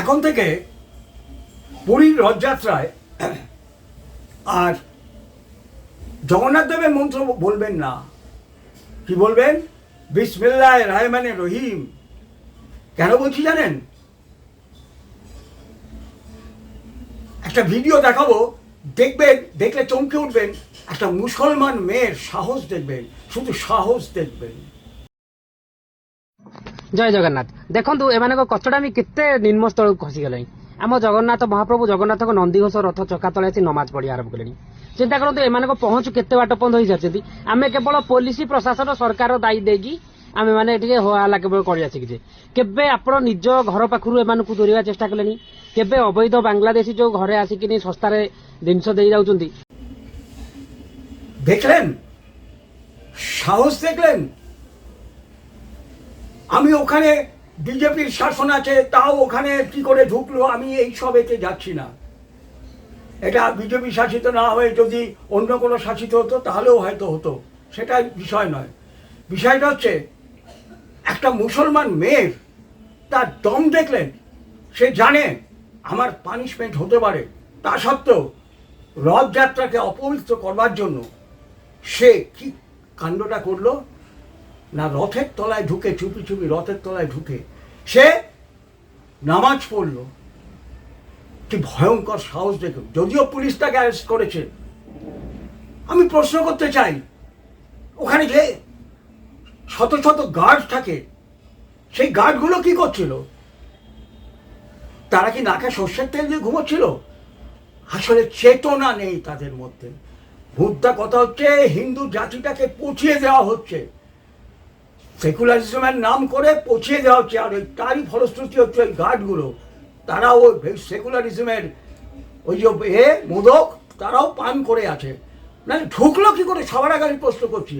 এখন থেকে পুরীর রথযাত্রায় আর জগন্নাথ দেবের মন্ত্র বলবেন না। কি বলবেন? বিসমিল্লাহ রাহমানে রহিম। কেন বলছি জানেন? একটা ভিডিও দেখাবো, দেখবেন, দেখলে চমকে উঠবেন। একটা মুসলমান মেয়ের সাহস দেখবেন, শুধু সাহস দেখবেন। ଜୟ ଜଗନ୍ନାଥ ଦେଖନ୍ତୁ ଏମାନଙ୍କ କଚଡାମି କେତେ ନିମ୍ନ ସ୍ଥଳକୁ ଖସିଗଲାଣି ଆମ ଜଗନ୍ନାଥ ମହାପ୍ରଭୁ ଜଗନ୍ନାଥଙ୍କ ନନ୍ଦିଘୋଷ ରଥ ଚକା ତଳେ ଆସି ନମାଜ ପଢି ଆରମ୍ଭ କଲେଣି ଚିନ୍ତା କରନ୍ତୁ ଏମାନଙ୍କ ପହଞ୍ଚୁ କେତେ ବାଟ ପର୍ଯ୍ୟନ୍ତ ହେଇସାରିଛନ୍ତି ଆମେ କେବଳ ପୋଲିସ ପ୍ରଶାସନ ସରକାର ଦାୟୀ ଦେଇକି ଆମେ ମାନେ ଟିକେ ହୋହାଲା କେବଳ କରି ଆସିଛେ କେବେ ଆପଣ ନିଜ ଘର ପାଖରୁ ଏମାନଙ୍କୁ ଦୂରେଇବା ଚେଷ୍ଟା କଲେଣି କେବେ ଅବୈଧ ବାଂଲାଦେଶୀ ଯୋଉ ଘରେ ଆସିକିନି ଶସ୍ତାରେ ଜିନିଷ ଦେଇ ଯାଉଛନ୍ତି দেখলেন সাহস দেখলেন আমি ওখানে বিজেপির শাসন আছে, তাও ওখানে কি করে ঢুকলো আমি এই সব এতে যাচ্ছি না। এটা বিজেপি শাসিত না হয়ে যদি অন্য কোনো শাসিত হতো, তাহলেও হয়তো হতো। সেটা বিষয় নয়। বিষয়টা হচ্ছে, একটা মুসলমান মেয়ের তার দম দেখলেন, সে জানে আমার পানিশমেন্ট হতে পারে। তা সত্ত্বেও রথযাত্রাকে অপবিত্র করবার জন্য সে কি কাণ্ডটা করল? না রথের তলায় ঢুকে, চুপি চুপি রথের তলায় ঢুকে সে নামাজ পড়ল। কি ভয়ঙ্কর সাহস দেখুন যদিও পুলিশ তাকে অ্যারেস্ট করেছে। আমি প্রশ্ন করতে চাই, ওখানে যে শত শত গার্ড থাকে, সেই গার্ডগুলো কি করছিল? তারা কি নাকে সর্ষের তেল দিয়ে ঘুমোচ্ছিল? আসলে চেতনা নেই তাদের মধ্যে। মুদ্রা কথা হচ্ছে, হিন্দু জাতিটাকে পচিয়ে দেওয়া হচ্ছে। সেকুলারিজমের নাম করে পচিয়ে দেওয়া হচ্ছে, আর ওই তারই ফলশ্রুতি হচ্ছে ওই গার্ডগুলো তারাও ওই সেকুলারিজমের ওই যে এ মোদক, তারাও পান করে আছে। না ঢুকলো কি করে? সবার আগে প্রশ্ন করছি।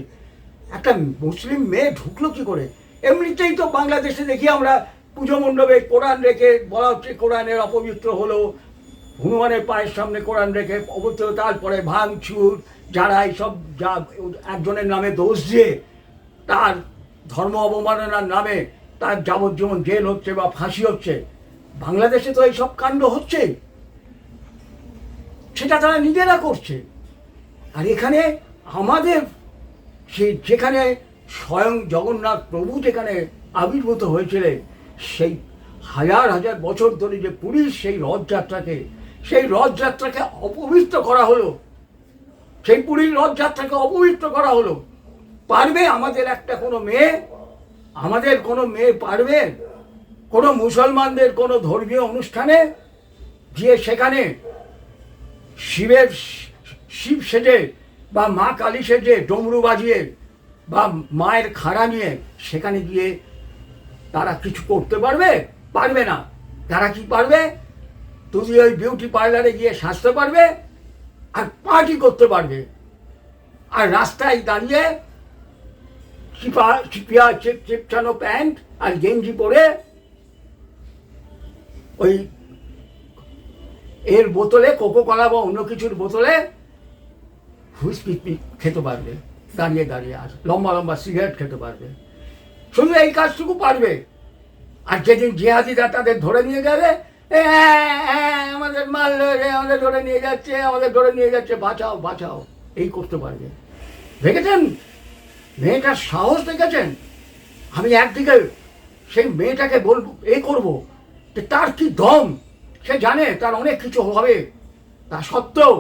একটা মুসলিম মেয়ে ঢুকলো কি করে? এমনিতেই তো বাংলাদেশে দেখি আমরা পুজো মণ্ডপে কোরআন রেখে, বলা হচ্ছে কোরআনের অপবিত্র হলো, হনুমানের পায়ের সামনে কোরআন রেখে অবত্র তারপরে ভাঙচুর, যারা এইসব যা একজনের নামে দোষ দিয়ে, তার ধর্ম অবমাননার নামে তার যাবজ্জীবন জেল হচ্ছে বা ফাঁসি হচ্ছে। বাংলাদেশে তো এইসব কাণ্ড হচ্ছে সেটা তারা নিজেরা করছে। আর এখানে আমাদের সে যেখানে স্বয়ং জগন্নাথ প্রভু যেখানে আবির্ভূত হয়েছিলেন সেই হাজার হাজার বছর ধরে যে পুলিশ সেই রথযাত্রাকে সেই রথযাত্রাকে অপবিত্র করা হলো। সেই পুরীর রথযাত্রাকে অপবিত্র করা হলো। পারবে আমাদের একটা কোনো মেয়ে? আমাদের কোনো মেয়ে পারবে? কোনো মুসলমানদের কোনো ধর্মীয় অনুষ্ঠানে? গিয়ে সেখানে শিবের শিব সেজে বা মা কালী সেজে ডমরু বাজিয়ে বা মায়ের খাড়া নিয়ে সেখানে গিয়ে তারা কিছু করতে পারবে? পারবে না। তারা কি পারবে? তুমি ওই বিউটি পার্লারে গিয়ে সাজতে পারবে? আর পার্টি করতে পারবে। আর রাস্তায় দাঁড়িয়ে চিপা, চিপিয়া প্যান্ট আর গেঞ্জি পরে ওই এর বোতলে কোকো কলা বা অন্য কিছুর বোতলে হুইস পিকপিক খেতে পারবে, দাঁড়িয়ে দাঁড়িয়ে আর লম্বা লম্বা সিগারেট খেতে পারবে। শুধু এই কাজটুকু পারবে। আর যেদিন জিহাদিরা তাদের ধরে নিয়ে যাবে আমাদের মাল আমাদের ধরে নিয়ে যাচ্ছে, আমাদের ধরে নিয়ে যাচ্ছে, বাঁচাও বাঁচাও। এই করতে পারবে। দেখেছেন? মেয়েটার সাহস দেখেছেন? আমি একদিকে সেই মেয়েটাকে বলব, এ করব, যে তার কি দম? সে জানে তার অনেক কিছু হবে। তা সত্ত্বেও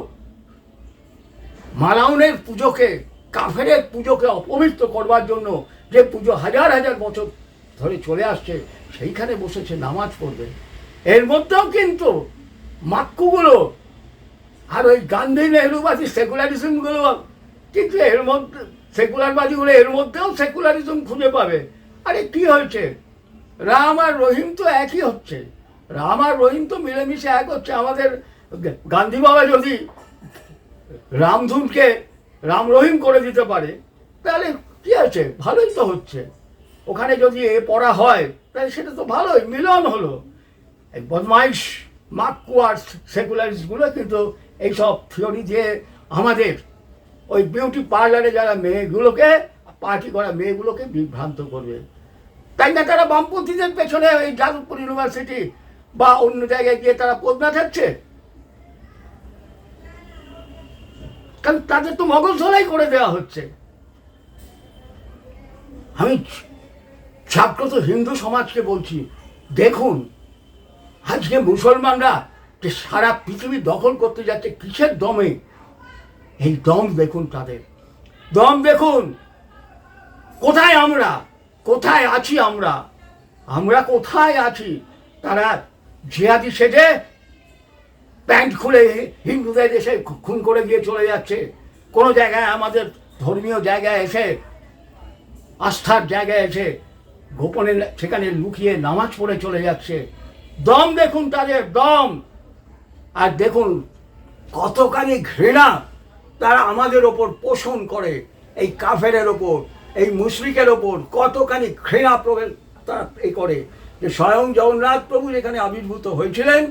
মালাউনের পুজোকে, কাফেরের পুজোকে অপবিত্র করবার জন্য যে পুজো হাজার হাজার বছর ধরে চলে আসছে, সেইখানে বসেছে নামাজ পড়বে। এর মধ্যেও কিন্তু মাক্কুগুলো আর ওই গান্ধী নেহরুবাদী সেকুলারিজমগুলো, কিন্তু এর মধ্যে সেকুলারবাদীগুলো এর মধ্যেও সেকুলারিজম খুঁজে পাবে। আরে কি হয়েছে? রাম আর রহিম তো একই হচ্ছে। রাম আর রহিম তো মিলেমিশে এক হচ্ছে। আমাদের গান্ধী বাবা যদি রামধুনকে রাম রহিম করে দিতে পারে, তাহলে কি আছে? ভালোই তো হচ্ছে। ওখানে যদি এ পড়া হয়, তাহলে সেটা তো ভালোই। মিলন হলো। বদমাইশ মাক্কু আর সেকুলারিস্টগুলো কিন্তু এইসব থিওরি দিয়ে আমাদের ওই বিউটি পার্লারে যারা মেয়েগুলোকে পার্টি করা মেয়েগুলোকে বিভ্রান্ত করবে। তাই না তারা বামপন্থীদের পেছনে ওই যাদবপুর ইউনিভার্সিটি বা অন্য জায়গায় গিয়ে তারা পদনা থাকছে? কারণ তাদের তো মগজ ধলাই করে দেওয়া হচ্ছে। আমি জাগ্রত হিন্দু সমাজকে বলছি, দেখুন, আজকে মুসলমানরা সারা পৃথিবী দখল করতে যাচ্ছে, কিসের দমে? এই দম দেখুন তাদের। দম দেখুন। কোথায় আমরা? কোথায় আছি আমরা? আমরা কোথায় আছি? তারা জিহাদি সেজে প্যান্ট খুলে হিন্দুদের এসে খুন করে দিয়ে চলে যাচ্ছে। কোনো জায়গায় আমাদের ধর্মীয় জায়গায় এসে, আস্থার জায়গায় এসে গোপনে সেখানে লুকিয়ে নামাজ পড়ে চলে যাচ্ছে। দম দেখুন তাদের, দম। আর দেখুন কতখানি ঘৃণা। তারা আমাদের ওপর পোষণ করে। এই কাফেরের ওপর, এই মুশরিকের ওপর কতখানি ঘৃণা তারা এ করে যে স্বয়ং জগন্নাথ প্রভু যেখানে আবির্ভূত হয়েছিলেন,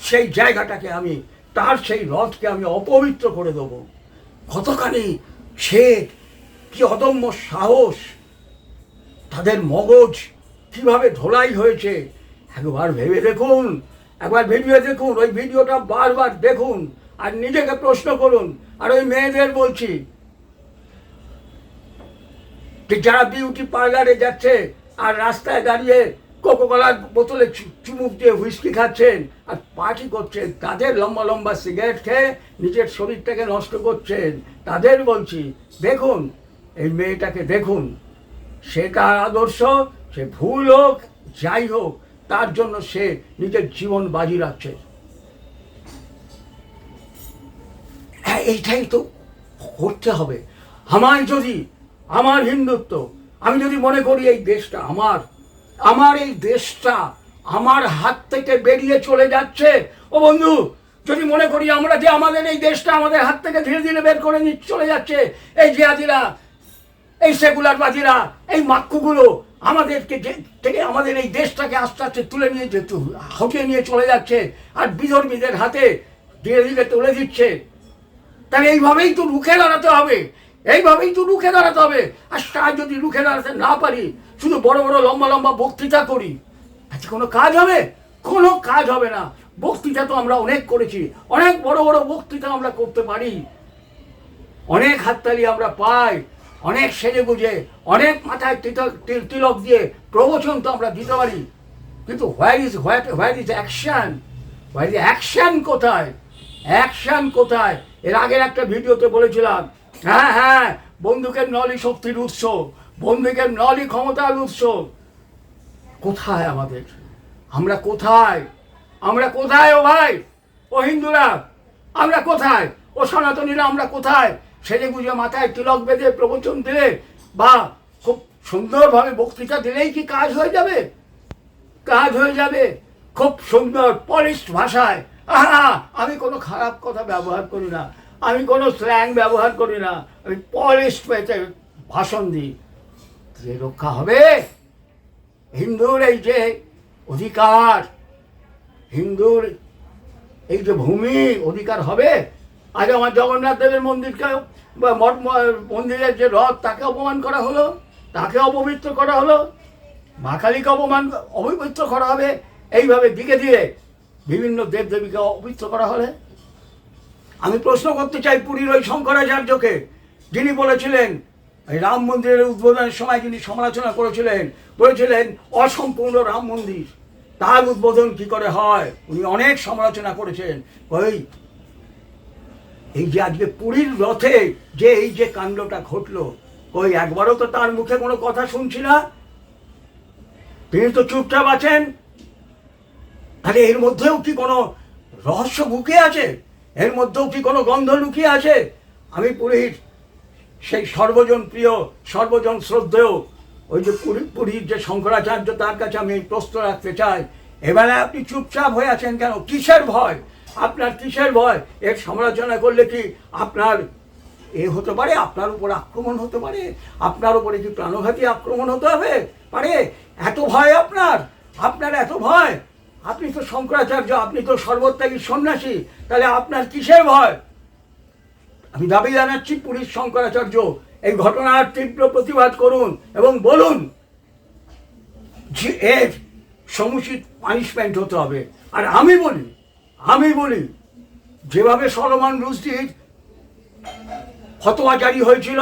সেই জায়গাটাকে আমি, তার সেই রথকে আমি অপবিত্র করে দেবো। কতখানি সে কি অদম্য সাহস, তাদের মগজ কীভাবে ধোলাই হয়েছে, একবার ভেবে দেখুন, একবার ভিডিও দেখুন, ওই ভিডিওটা বারবার দেখুন। আর নিজেকে প্রশ্ন করুন, আর ওই মেয়েদের বলছি যারা বিউটি পার্লারে যাচ্ছে আর রাস্তায় দাঁড়িয়ে কোকো কলার বোতলে চুমুক দিয়ে হুইস্কি খাচ্ছেন আর পার্টি করছেন, তাদের লম্বা লম্বা সিগারেট খেয়ে নিজের শরীরটাকে নষ্ট করছেন, তাদের বলছি, দেখুন, এই মেয়েটাকে দেখুন, সে তার আদর্শ, সে ভুল হোক, যাই হোক, তার জন্য সে নিজের জীবন বাজি রাখছে। এইটাই তো করতে হবে। আমায় যদি, আমার হিন্দুত্ব, আমি যদি মনে করি এই দেশটা আমার আমার এই দেশটা আমার হাত থেকে বেরিয়ে চলে যাচ্ছে, ও বন্ধু, যদি মনে করি আমরা যে আমাদের এই দেশটা আমাদের হাত থেকে ধীরে ধীরে বের করে নিয়ে চলে যাচ্ছে, এই জিয়াদিরা এই সেকুলারবাদীরা এই মাক্কুগুলো আমাদেরকে থেকে আমাদের এই দেশটাকে আস্তে আস্তে তুলে নিয়ে হটিয়ে নিয়ে চলে যাচ্ছে, আর বিধর্মীদের হাতে ধীরে ধীরে তুলে দিচ্ছে। তাহলে এইভাবেই তো রুখে দাঁড়াতে হবে। এইভাবেই তো রুখে দাঁড়াতে হবে। আর তা যদি রুখে দাঁড়াতে না পারি, শুধু বড় বড় লম্বা লম্বা বক্তৃতা করি আচ্ছা কোনো কাজ হবে? কোনো কাজ হবে না। বক্তৃতা তো আমরা অনেক করেছি। অনেক বড় বড় বক্তৃতা আমরা করতে পারি। অনেক হাততালি আমরা পাই, অনেক সেজে গুজে, অনেক মাথায় তিলক- তিল- তিলক দিয়ে প্রবচন তো আমরা দিতে পারি। কিন্তু where is what where is action where is action কোথায়? অ্যাকশন কোথায়? এর আগের একটা ভিডিওতে বলেছিলাম হ্যাঁ হ্যাঁ বন্দুকের নলই শক্তির উৎস, বন্দুকের নলই ক্ষমতার উৎস। কোথায় আমাদের? আমরা কোথায়? আমরা কোথায় ও ভাই? ও হিন্দুরা, আমরা কোথায়? ও সনাতনীরা, আমরা কোথায়? সেজে গুজে মাথায় তিলক বেঁধে প্রবচন দিলে বা খুব সুন্দরভাবে বক্তৃতা দিলেই কি কাজ হয়ে যাবে? কাজ হয়ে যাবে। খুব সুন্দর পলিশ ভাষায় আমি কোনো খারাপ কথা ব্যবহার করি না। আমি কোনো স্ল্যাং ব্যবহার করি না। আমি পলিশ পেতে ভাষণ দিই। যে রক্ষা হবে, হিন্দুর এই যে অধিকার, হিন্দুর এই যে ভূমি অধিকার হবে, আজ আমার জগন্নাথ দেবের মন্দিরকে মন্দিরের যে রথ, তাকে অপমান করা হলো, তাকে অপবিত্র করা হলো, মা কালীকে অপমান, অপবিত্র করা হবে, এইভাবে দিকে দিয়ে বিভিন্ন দেবদেবীকে অপবিত্র করা হলে? আমি প্রশ্ন করতে চাই পুরীর ওই শঙ্করাচার্যকে, যিনি বলেছিলেন, এই রাম মন্দিরের উদ্বোধনের সময় যিনি সমালোচনা করেছিলেন, বলেছিলেন, অসম্পূর্ণ রাম মন্দির, তার উদ্বোধন কি করে হয়? উনি অনেক সমালোচনা করেছেন। ওই, এই যে আজকে পুরীর রথে যে এই যে কাণ্ডটা ঘটলো, ওই একবারও তো তার মুখে কোনো কথা শুনছি না? তিনি তো চুপচাপ আছেন তাহলে এর মধ্যেও কি কোনো রহস্য লুকিয়ে আছে? এর মধ্যেও কি কোনো গন্ধ লুকিয়ে আছে? আমি পুরীর সেই সর্বজন প্রিয় সর্বজন শ্রদ্ধেয়, ওই যে পুরী পুরীর যে শঙ্করাচার্য, তার কাছে আমি এই প্রশ্ন রাখতে চাই। এবারে আপনি চুপচাপ হয়ে আছেন কেন? কিসের ভয়? আপনার কিসের ভয়? এর সমালোচনা করলে কি আপনার এ হতে পারে? আপনার উপর আক্রমণ হতে পারে? আপনার উপরে কি প্রাণঘাতী আক্রমণ হতে হবে? পারে? এত ভয় আপনার? আপনার এত ভয়? আপনি তো শঙ্করাচার্য, আপনি তো সর্বত্যাগী সন্ন্যাসী, তাহলে আপনার কিসের ভয়? আমি দাবি জানাচ্ছি, পুরীর শঙ্করাচার্য, এই ঘটনার তীব্র প্রতিবাদ করুন এবং বলুন যে এর সমুচিত পানিশমেন্ট হতে হবে। আর আমি বলি আমি বলি, যেভাবে সলমান রুশদির ফতোয়া জারি হয়েছিল,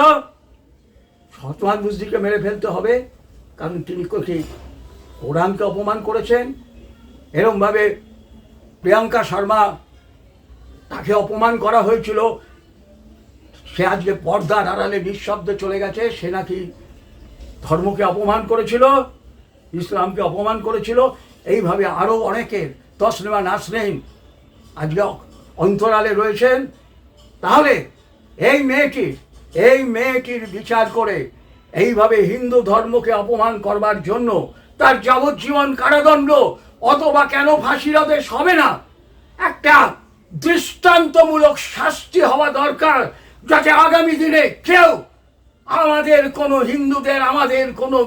সলমান রুশদিকে মেরে ফেলতে হবে, কারণ তিনি কি কোরআনকে অপমান করেছেন এরমভাবে প্রিয়াঙ্কা শর্মা তাকে অপমান করা হয়েছিল। সে আজকে পর্দার আড়ালে নিঃশব্দে চলে গেছে। সে নাকি ধর্মকে অপমান করেছিল, ইসলামকে অপমান করেছিল। এইভাবে আরও অনেকের তসলিমা নাসরিন আজকে অন্তরালে রয়েছেন। তাহলে এই মেয়েটির এই মেয়েটির বিচার করে এইভাবে হিন্দু ধর্মকে অপমান করবার জন্য তার যাবজ্জীবন কারাদণ্ড অথবা কেন ফাঁসির আদেশ হবে না? একটা দৃষ্টান্তমূলক শাস্তি হওয়া দরকার, যাতে আগামী দিনে কেউ আমাদের কোনো হিন্দুদের, আমাদের কোনো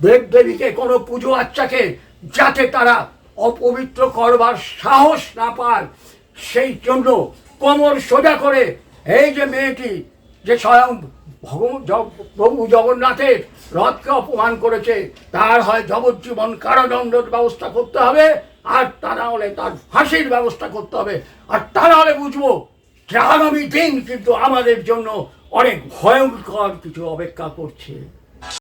দেব দেবীকে কোনো পুজো আচ্চাকে যাতে তারা অপবিত্র করবার সাহস না পায়, সেই জন্য কোমর সোজা করে, এই যে মেয়েটি যে স্বয়ং প্রভু জগন্নাথের রথকে অপমান করেছে। তার হয় যাবজ্জীবন কারাদণ্ডের ব্যবস্থা করতে হবে, আর তা না হলে তার ফাঁসির ব্যবস্থা করতে হবে। আর তা না হলে বুঝব আগামী দিন কিন্তু আমাদের জন্য অনেক ভয়ঙ্কর কিছু অপেক্ষা করছে।